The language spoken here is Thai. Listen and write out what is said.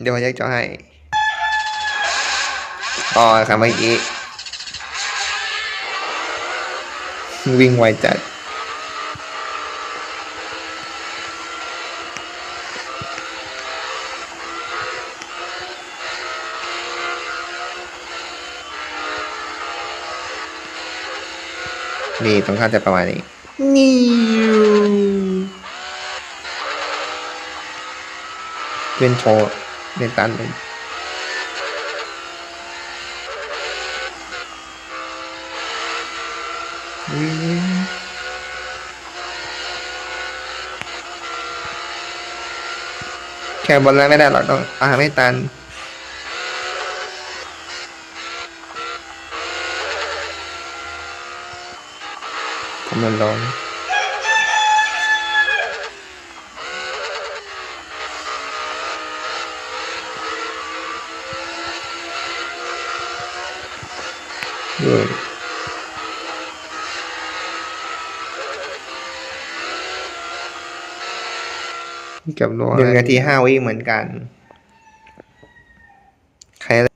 เดี๋ยวผมจะจอให้อ๋อครับเมื่อกี้วิ่งไวจัดนี่ตรงข้ามจะประมาณนี้นี่ เป็นโชว์เป็นตันเลยแค่บนแล้วไม่ได้หรอกต้องอาไม่ตันผมมันร้อน ด้วยกับนัวหนึ่งนาทีห้าวิเหมือนกัน ใคร